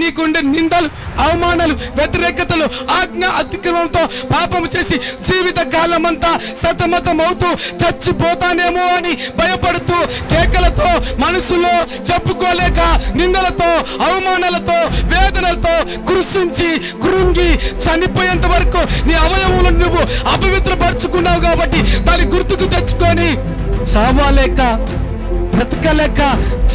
నీకుండే నిందలు అవమానాలు వ్యతిరేకతలు ఆజ్ఞ అతిక్రమంతో పాపము చేసి జీవిత కాలమంతా సతమతం అవుతూ చచ్చిపోతానేమో అని భయపడుతూ కేకలతో మనసులో చెప్పుకోలేక నిందలతో అవమానాలతో వేదనలతో కృషించి కృంగి చనిపోయేంత వరకు నీ అవయవములు నువ్వు అపవిత్రపరుచుకున్నావు కాబట్టి దాని గుర్తుకు తెచ్చుకొని చావాలేక బ్రతకలేక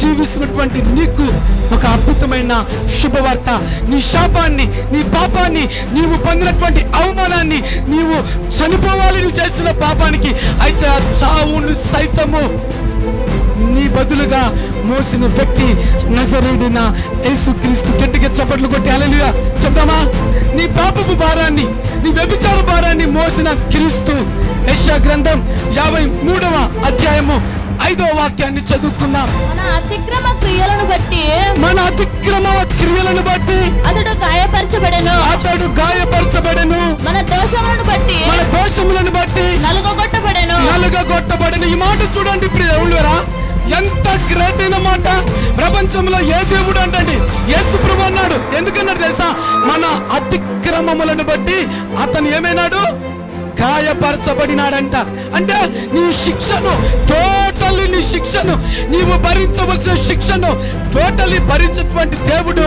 జీవిస్తున్నటువంటి నీకు ఒక అద్భుతమైన శుభవార్త. నీ శాపాన్ని నీ పాపాన్ని నీవు పొందినటువంటి అవమానాన్ని నీవు చనిపోవాలి నువ్వు చేసిన పాపానికి అయితే ఆ చావును సైతము నీ బదులుగా మోసిన వ్యక్తి నజరేడిన యేసుక్రీస్తు గట్టిగా చప్పట్లు కొట్టి అలలుగా చెప్తామా నీ పాపపు భారాన్ని నీ వ్యభిచార భారాన్ని మోసిన క్రీస్తు. యెషయా గ్రంథం యాభై మూడవ అధ్యాయము ఐదవ వాక్యాన్ని చదువుకుందాం. మన అతిక్రమ క్రియలను బట్టి మన అతిక్రమ క్రియలను బట్టి అతడు గాయపరచబడెను. అతడు గాయపరచబడెను. మన దోషములను బట్టి మన దోషములను బట్టి నలుగొట్టబడెను నలుగగొట్టబడిన. ఈ మాట చూడండి ప్రియులరా ఎంత గ్రేట్ అయిన మాట. ప్రపంచంలో ఏ దేవుడు అంటండి? యేసు ప్రభు అన్నాడు. ఎందుకన్నాడు తెలుసా? మన అతిక్రమములను బట్టి అతను ఏమైనాడు? గాయపరచబడినాడంట. అంటే నీ శిక్షను టోటల్లీ నీ శిక్షను నీవు భరించవలసిన శిక్షను టోటల్లీ భరించేటువంటి దేవుడు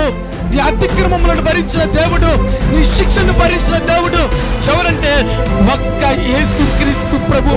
నీ అతిక్రమములను భరించిన దేవుడు నీ శిక్షను భరించిన దేవుడు ఎవరంటే ఒక్క యేసుక్రీస్తు ప్రభు.